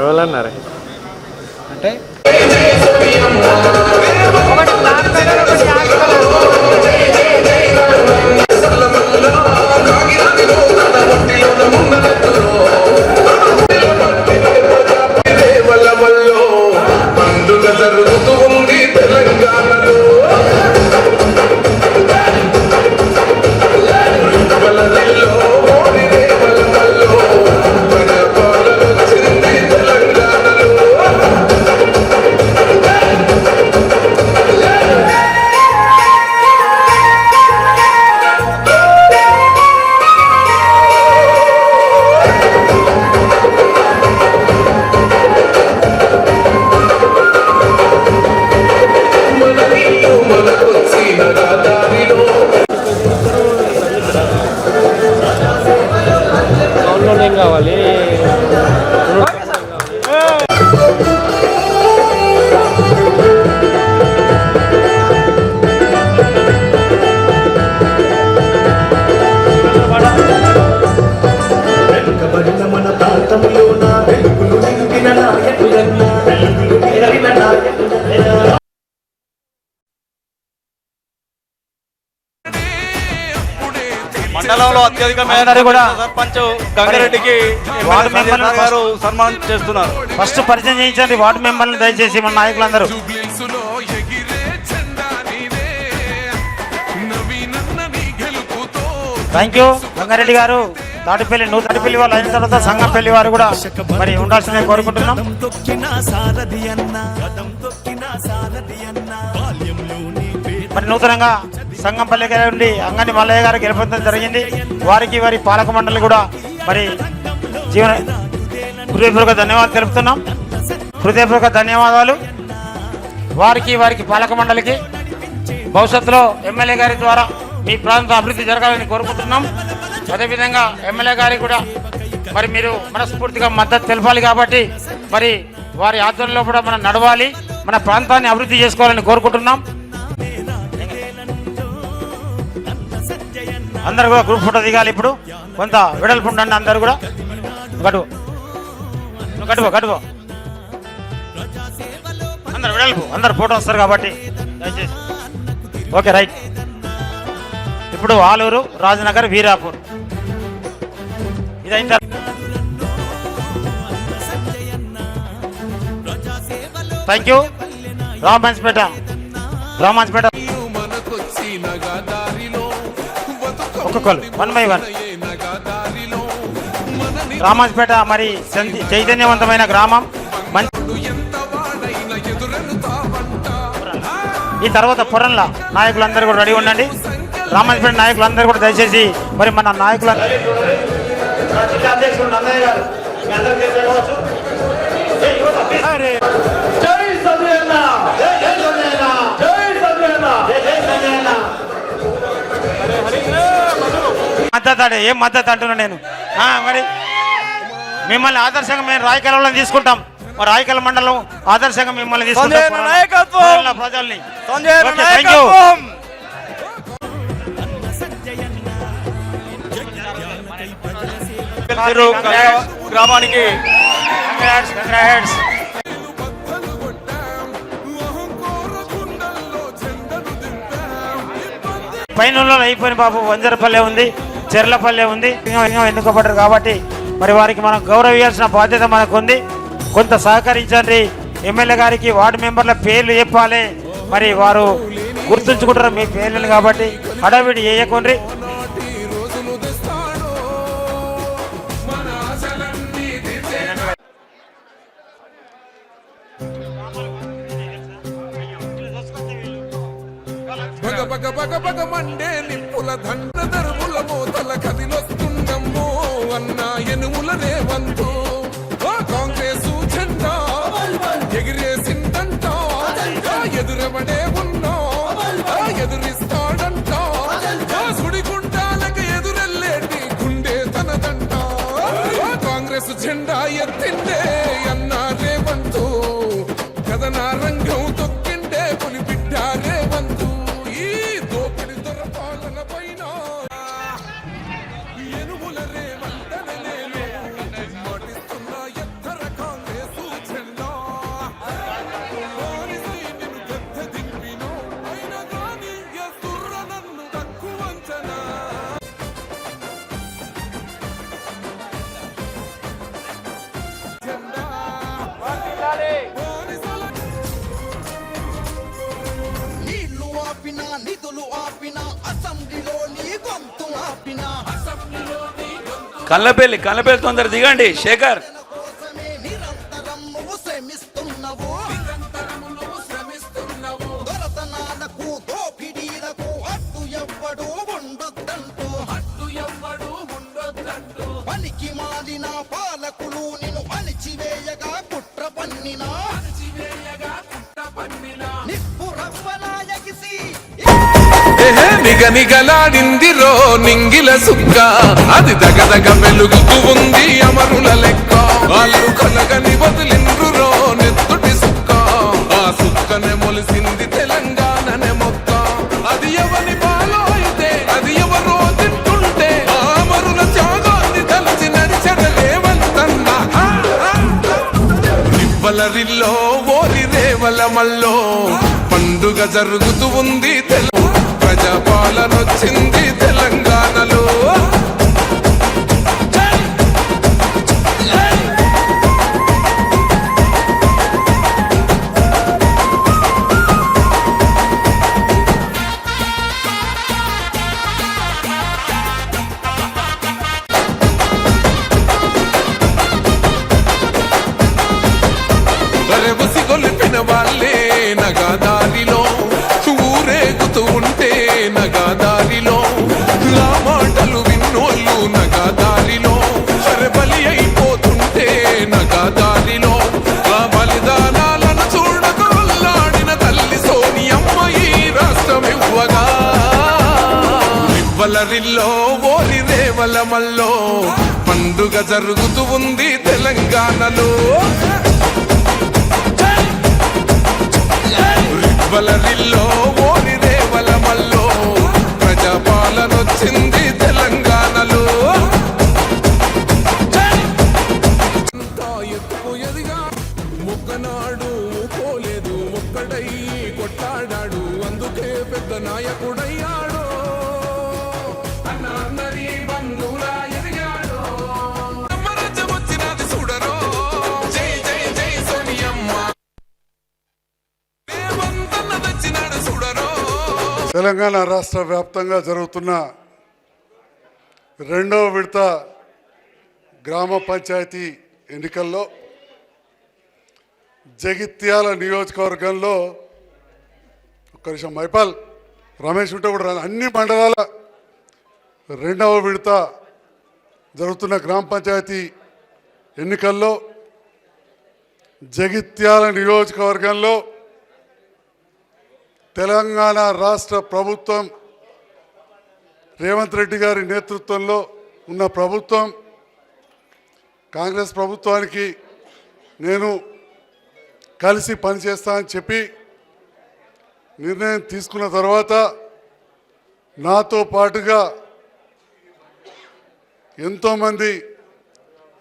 ఎవరన్నారు అంటే మండలంలో అత్యధిక మేరకు కూడా సర్పంచ్ గంగారెడ్డికి వార్డు మెంబర్లు గారు సన్మానం చేస్తున్నారు. ఫస్ట్ పరిచయం చేయించండి వార్డు మెంబర్లు దయచేసి మన నాయకులందరూ. థ్యాంక్ యూ గంగారెడ్డి గారు. తాటిపల్లి నూతన తాటిపల్లి వాళ్ళు అయిన తర్వాత సంగంపల్లి వారు కూడా మరి ఉండాల్సిందే కోరుకుంటున్నాం. మరి నూతనంగా సంగంపల్లి గారి నుండి అంగని మల్లయ్య గారు గెలుపొందడం జరిగింది. వారికి వారి పాలక మండలి కూడా మరి జీవన హృదయపూర్వక ధన్యవాదాలు తెలుపుతున్నాం. హృదయపూర్వక ధన్యవాదాలు. వారికి వారికి పాలక మండలికి భవిష్యత్తులో ఎమ్మెల్యే గారి ద్వారా మీ ప్రాంత అభివృద్ధి జరగాలని కోరుకుంటున్నాం. అదేవిధంగా ఎమ్మెల్యే గారికి కూడా మరి మీరు మనస్ఫూర్తిగా మద్దతు తెలపాలి కాబట్టి మరి వారి ఆధ్వర్యంలో కూడా మనం నడవాలి. మన ప్రాంతాన్ని అభివృద్ధి చేసుకోవాలని కోరుకుంటున్నాం. అందరు కూడా గ్రూప్ ఫోటో దిగాలి ఇప్పుడు. కొంత వెడల్పు ఉండండి అందరు కూడా. గడువు. నువ్వు గడువు గడువు. అందరు వెడల్పు అందరు ఫోటో వస్తారు కాబట్టి దయచేసి. Okay right. ఇప్పుడు ఆలూరు రాజనగర్ వీరాపూర్. ఇదైతే థ్యాంక్ యూ రామాన్స్పేట రామాన్స్పేట ఒక్కొక్కరు వన్ బై వన్ రామాన్స్పేట మరి చైతన్యవంతమైన గ్రామం. ఈ తర్వాత పురంల నాయకులందరూ కూడా రెడీ ఉండండి. రామాజపేట నాయకులందరూ కూడా దయచేసి మరి మన నాయకుల జిల్లా మద్దతు అంటే ఏం మద్దతు అంటున్నా నేను? ఆ, మరి మిమ్మల్ని ఆదర్శంగా మేము రాయకలంలో తీసుకుంటాం. రాయకల మండలం ఆదర్శంగా మిమ్మల్ని తీసుకుంటాం. ప్రజల్ని. Thank you. గ్రామానికి. పైన అయిపోయిన బాబు వంజరపల్లె ఉంది. చెర్లపల్లె ఉంది. ఎన్నుకోబడ్డారు కాబట్టి మరి వారికి మనం గౌరవించాల్సిన బాధ్యత మనకు ఉంది కొంత సహకరించండి. ఎమ్మెల్యే గారికి వార్డు మెంబర్ల పేర్లు చెప్పాలి. మరి వారు గుర్తుంచుకుంటారు మీ పేర్లను కాబట్టి హడావిడి చేయకుండ్రి ఎనుముల రేవంతు కాంగ్రెసు జెండా. ఎగిరేసిందంట ఎదురెవడే కళ్ళపల్లి కళ్ళపల్లి తొందర దిగండి. శేఖర్. నిగనిగలాడిందిరో నింగిల సుక్క. అది దగదగ వెలుగుతూ ఉంది అమరుల లెక్క. వాళ్ళు కలగని వదిలిండ్రురో నెత్తుటి సుక్క. ఆ సుక్కనే మొలిసింది తెలంగాణనే మొక్క. అది ఎవరి బాలో అయితే అది ఎవరో తింటుంటే ఆ అమరుల త్యాగాన్ని తలచి నడిచెడలేవంతన్నా. రివ్వలరిల్లో ఓరి రేవల మల్లో పండుగ జరుగుతూ ఉంది తెలు ప్రజాపాలన వచ్చింది తెలంగాణలో. రివ్వలరిల్లో ఓరి రేవల మల్లో పండుగ జరుగుతూ ఉంది తెలంగాణలో. రివ్వలరిల్లో ఓరి రేవల మల్లో ప్రజాపాలన తెలంగాణ రాష్ట్ర వ్యాప్తంగా జరుగుతున్న రెండవ విడత గ్రామ పంచాయతీ ఎన్నికల్లో జగిత్యాల నియోజకవర్గంలో ఒక్క నిమిషం మైపాల్ రమేష్ ఉంటే కూడా అన్ని మండలాల రెండవ విడత జరుగుతున్న గ్రామ పంచాయతీ ఎన్నికల్లో జగిత్యాల నియోజకవర్గంలో తెలంగాణ రాష్ట్ర ప్రభుత్వం రేవంత్ రెడ్డి గారి నేతృత్వంలో ఉన్న ప్రభుత్వం కాంగ్రెస్ ప్రభుత్వానికి నేను కలిసి పనిచేస్తా అని చెప్పి నిర్ణయం తీసుకున్న తర్వాత నాతో పాటుగా ఎంతోమంది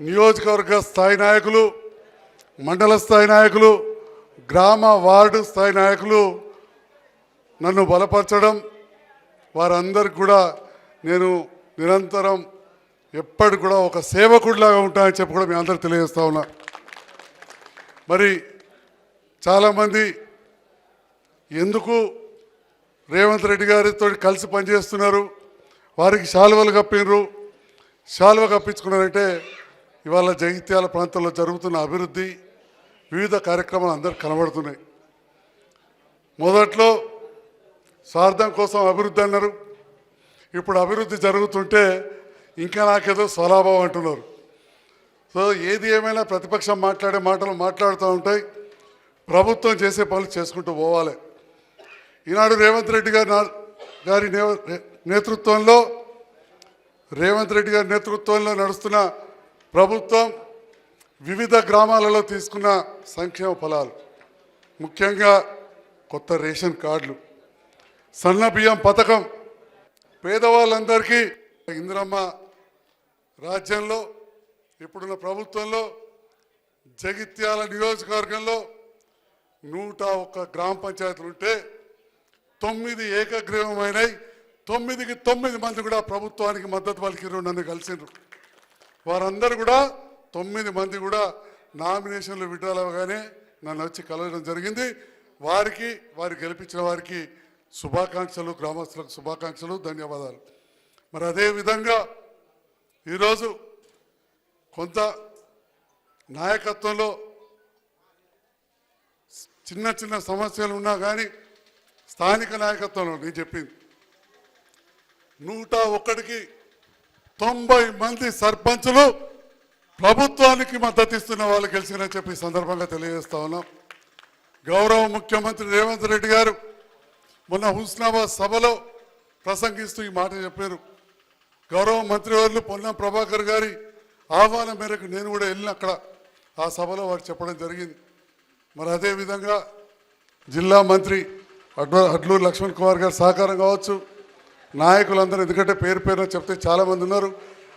నియోజకవర్గ స్థాయి నాయకులు మండల స్థాయి నాయకులు గ్రామ వార్డు స్థాయి నాయకులు నన్ను బలపరచడం వారందరికి కూడా నేను నిరంతరం ఎప్పటికి కూడా ఒక సేవకుడిలాగా ఉంటానని చెప్పి కూడా మీ అందరు తెలియజేస్తా ఉన్నా. మరి చాలామంది ఎందుకు రేవంత్ రెడ్డి గారితో కలిసి పనిచేస్తున్నారు? వారికి శాలువలు కప్పినరు. శాలువ కప్పించుకున్నారంటే ఇవాళ జగిత్యాల ప్రాంతంలో జరుగుతున్న అభివృద్ధి వివిధ కార్యక్రమాలు అందరు కనబడుతున్నాయి. మొదట్లో స్వార్థం కోసం అభివృద్ధి అన్నారు. ఇప్పుడు అభివృద్ధి జరుగుతుంటే ఇంకా నాకేదో స్వలాభం అంటున్నారు. సో ఏది ఏమైనా ప్రతిపక్షం మాట్లాడే మాటలు మాట్లాడుతూ ఉంటాయి. ప్రభుత్వం చేసే పనులు చేసుకుంటూ పోవాలి. ఈనాడు రేవంత్ రెడ్డి గారి నా- గారి నే- నేతృత్వంలో రేవంత్ రెడ్డి గారి నేతృత్వంలో నడుస్తున్న ప్రభుత్వం వివిధ గ్రామాలలో తీసుకున్న సంక్షేమ ఫలాలు ముఖ్యంగా కొత్త రేషన్ కార్డులు సన్న బియ్యం పథకం పేదవాళ్ళందరికీ ఇందిరమ్మ రాజ్యంలో ఇప్పుడున్న ప్రభుత్వంలో జగిత్యాల నియోజకవర్గంలో నూట ఒక్క గ్రామ పంచాయతీలు ఉంటే తొమ్మిది ఏకగ్రీవమైనవి తొమ్మిదికి తొమ్మిది మంది కూడా ప్రభుత్వానికి మద్దతు పలికిరు నన్ను కలిసిండ్రు వారందరూ కూడా తొమ్మిది మంది కూడా నామినేషన్లు విడుదలవగానే నన్ను వచ్చి కలవడం జరిగింది. వారికి వారు గెలిపించిన వారికి శుభాకాంక్షలు గ్రామస్తులకు శుభాకాంక్షలు ధన్యవాదాలు. మరి అదే విధంగా ఈరోజు కొంత నాయకత్వంలో చిన్న చిన్న సమస్యలు ఉన్నా కానీ స్థానిక నాయకత్వంలో నేను చెప్పింది. నూట ఒకటికి తొంభై మంది సర్పంచులు ప్రభుత్వానికి మద్దతు ఇస్తున్న వాళ్ళు గెలిచినని చెప్పి సందర్భంగా తెలియజేస్తా ఉన్నాం. గౌరవ ముఖ్యమంత్రి రేవంత్ రెడ్డి గారు మొన్న హుస్నాబాద్ సభలో ప్రసంగిస్తూ ఈ మాట చెప్పారు. గౌరవ మంత్రివర్యులు పొన్నం ప్రభాకర్ గారి ఆహ్వానం మేరకు నేను కూడా వెళ్ళిన అక్కడ ఆ సభలో వారు చెప్పడం జరిగింది. మరి అదేవిధంగా జిల్లా మంత్రి అడ్వ అడ్లూరు లక్ష్మణ్ కుమార్ గారు సహకారం కావచ్చు నాయకులందరూ ఎందుకంటే పేరు పేరున చెప్తే చాలామంది ఉన్నారు.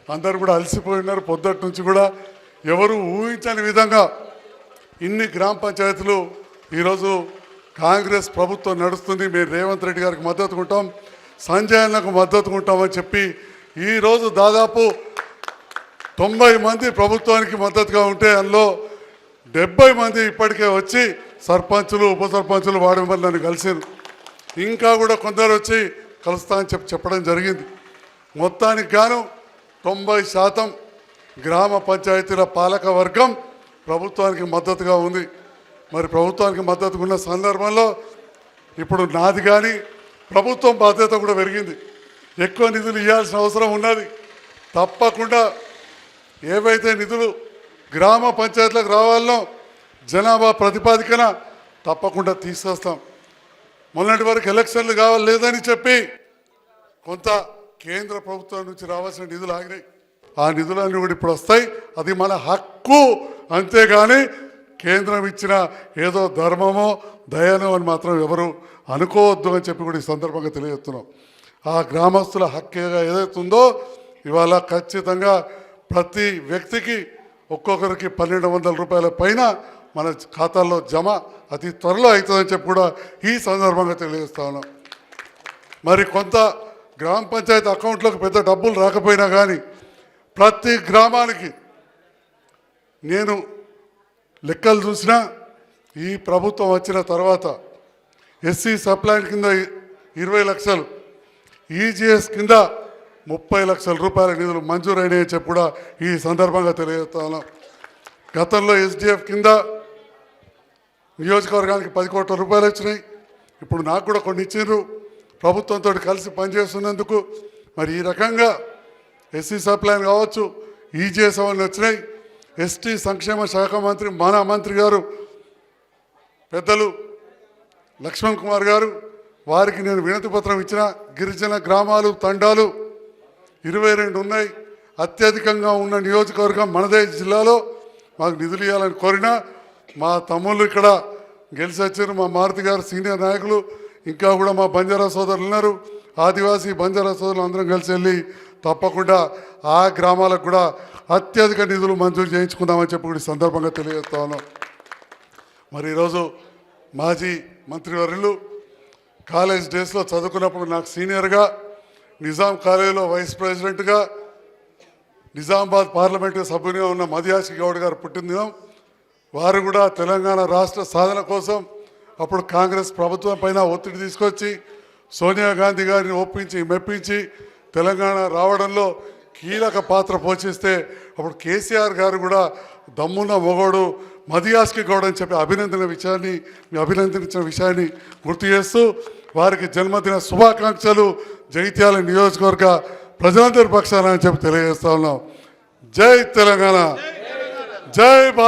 అందరూ కూడా అలసిపోయి ఉన్నారు పొద్దుటి నుంచి కూడా ఎవరు ఊహించని విధంగా ఇన్ని గ్రామ పంచాయతీలు ఈరోజు కాంగ్రెస్ ప్రభుత్వం నడుస్తుంది. మేము రేవంత్ రెడ్డి గారికి మద్దతు ఉంటాం. సంజయ్ అన్నకు మద్దతు ఉంటామని చెప్పి ఈరోజు దాదాపు తొంభై మంది ప్రభుత్వానికి మద్దతుగా ఉంటే అందులో డెబ్బై మంది ఇప్పటికే వచ్చి సర్పంచులు ఉప సర్పంచులు వాడి మెంబర్లు నన్ను కలిసారు ఇంకా కూడా కొందరు వచ్చి కలుస్తా అని చెప్పి చెప్పడం జరిగింది. మొత్తానికి గాను తొంభై శాతం గ్రామ పంచాయతీల పాలక వర్గం ప్రభుత్వానికి మద్దతుగా ఉంది. మరి ప్రభుత్వానికి మద్దతుగా ఉన్న సందర్భంలో ఇప్పుడు నాది కానీ ప్రభుత్వం బాధ్యత కూడా పెరిగింది. ఎక్కువ నిధులు ఇవ్వాల్సిన అవసరం ఉన్నది. తప్పకుండా ఏవైతే నిధులు గ్రామ పంచాయతీలకు రావాలనో జనాభా ప్రతిపాదికన తప్పకుండా తీసుకొస్తాం మొన్నటి వరకు ఎలక్షన్లు కావాలి లేదని చెప్పి కొంత కేంద్ర ప్రభుత్వం నుంచి రావాల్సిన నిధులు ఆగినాయి. ఆ నిధులన్నీ కూడా ఇప్పుడు వస్తాయి. అది మన హక్కు. అంతేగాని కేంద్రం ఇచ్చిన ఏదో ధర్మమో దయనో అని మాత్రం ఎవరు అనుకోవద్దు అని చెప్పి కూడా ఈ సందర్భంగా తెలియజేస్తున్నాం. ఆ గ్రామస్తుల హక్కుగా ఏదైతుందో ఇవాళ ఖచ్చితంగా ప్రతి వ్యక్తికి ఒక్కొక్కరికి పన్నెండు వందల రూపాయల పైన మన ఖాతాల్లో జమ అతి త్వరలో అవుతుందని చెప్పి కూడా ఈ సందర్భంగా తెలియజేస్తా ఉన్నాం. మరి కొంత గ్రామ పంచాయతీ అకౌంట్లోకి పెద్ద డబ్బులు రాకపోయినా కానీ ప్రతి గ్రామానికి నేను లెక్కలు చూసినా ఈ ప్రభుత్వం వచ్చిన తర్వాత ఎస్సీ సప్లైన్ కింద ఇరవై లక్షలు ఈజీఎస్ కింద ముప్పై లక్షల రూపాయల నిధులు మంజూరైనాయని చెప్పి కూడా ఈ సందర్భంగా తెలియజేస్తాను గతంలో ఎస్డిఎఫ్ కింద నియోజకవర్గానికి పది కోట్ల రూపాయలు వచ్చినాయి. ఇప్పుడు నాకు కూడా కొన్ని ఇచ్చిండ్రు ప్రభుత్వంతో కలిసి పనిచేస్తున్నందుకు మరి ఈ రకంగా ఎస్సీ సప్లైన్ కావచ్చు ఈజీఎస్ అవన్నీ వచ్చినాయి. ఎస్టీ సంక్షేమ శాఖ మంత్రి మానా మంత్రి గారు పెద్దలు లక్ష్మణ్ కుమార్ గారు వారికి నేను వినతి పత్రం ఇచ్చిన గిరిజన గ్రామాలు తండాలు ఇరవై రెండు ఉన్నాయి. అత్యధికంగా ఉన్న నియోజకవర్గం మనదే జిల్లాలో. మాకు నిధులు ఇవ్వాలని కోరినా మా తమ్ముళ్ళు ఇక్కడ గెలిచి వచ్చారు. మా మారుతి గారు సీనియర్ నాయకులు ఇంకా కూడా మా బంజారా సోదరులు ఉన్నారు. ఆదివాసీ బంజారా సోదరులు అందరం కలిసి వెళ్ళి తప్పకుండా ఆ గ్రామాలకు కూడా అత్యధిక నిధులు మంజూరు చేయించుకుందామని చెప్పి కూడా ఈ సందర్భంగా తెలియజేస్తా ఉన్నాం. మరి ఈరోజు మాజీ మంత్రివర్యులు కాలేజ్ డేస్లో చదువుకున్నప్పుడు నాకు సీనియర్గా నిజాం కాలేజీలో వైస్ ప్రెసిడెంట్గా నిజామాబాద్ పార్లమెంటు సభ్యునిగా ఉన్న మదియాసి గౌడ్ గారు పుట్టినదినం వారు కూడా తెలంగాణ రాష్ట్ర సాధన కోసం అప్పుడు కాంగ్రెస్ ప్రభుత్వం పైన ఒత్తిడి తీసుకొచ్చి సోనియా గాంధీ గారిని ఒప్పించి మెప్పించి తెలంగాణ రావడంలో కీలక పాత్ర పోషిస్తే అప్పుడు కేసీఆర్ గారు కూడా దమ్మున్న మొగోడు మదియాస్కి గౌడ్ అని చెప్పి అభినందన విషయాన్ని మీ అభినందించిన విషయాన్ని గుర్తు చేస్తూ వారికి జన్మదిన శుభాకాంక్షలు జైత్యాల నియోజకవర్గ ప్రజలందరి పక్షాన అని చెప్పి తెలియజేస్తా ఉన్నాం. జై తెలంగాణ! జై భారత్!